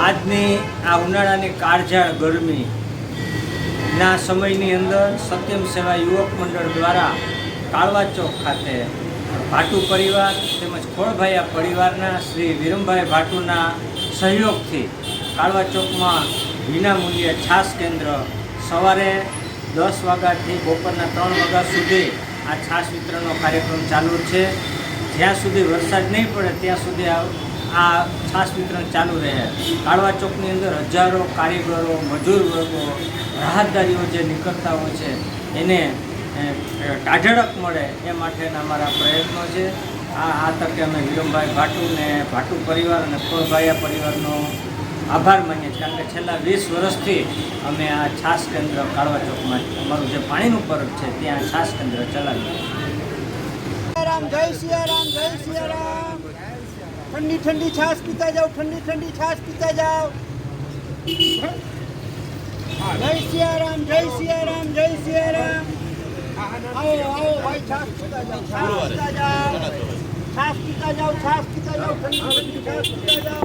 આજની આ ઉનાળાની કાળઝાળ ગરમી ના સમયની અંદર સત્યમ સેવા યુવક મંડળ દ્વારા કાળવા ચોક ખાતે ભાટુ પરિવાર તેમજ ખોળભાઈયા પરિવારના શ્રી વિરમભાઈ ભાટુના સહયોગથી કાળવા ચોકમાં વિનામૂલ્યે છાસ કેન્દ્ર સવારે દસ વાગ્યાથી બપોરના ત્રણ વાગ્યા સુધી આ છાસ વિતરણનો કાર્યક્રમ ચાલુ છે. જ્યાં સુધી વરસાદ નહીં પડે ત્યાં સુધી આ આ છાસ વિતરણ ચાલુ રહે. કાળવા ચોકની અંદર હજારો કારીગરો, મજૂર વર્ગો, રાહતદારીઓ જે નીકળતા હોય છે, એને કાઢડક મળે એ માટેના અમારા પ્રયત્નો છે. આ આ તકે અમે વિરમભાઈ ભાટુને ભાટુ પરિવાર અને ખોળભાઈયા પરિવારનો આભાર માનીએ છીએ. કારણ કે છેલ્લા વીસ વર્ષથી અમે આ છાસ કેન્દ્ર કાળવા ચોકમાં અમારું જે પાણીનું પરબ છે, ત્યાં છાસ કેન્દ્ર ચલાવીએ જય સિયારામ જય સિયારામ. ઠંડી ઠંડી છાશ પીતા જાઓ ઠંડી ઠંડી છાશ પીતા જાઓ. જય સિયારામ જય સિયારામ જય સિયારામ. આવો આવો ભાઈ છાશ પીતા જાઓ છાશ પીતા જાઓ. છાશ પીતા જાઓ છાશ પીતા જાઓ ઠંડી ઠંડી છાશ પીતા જાઓ.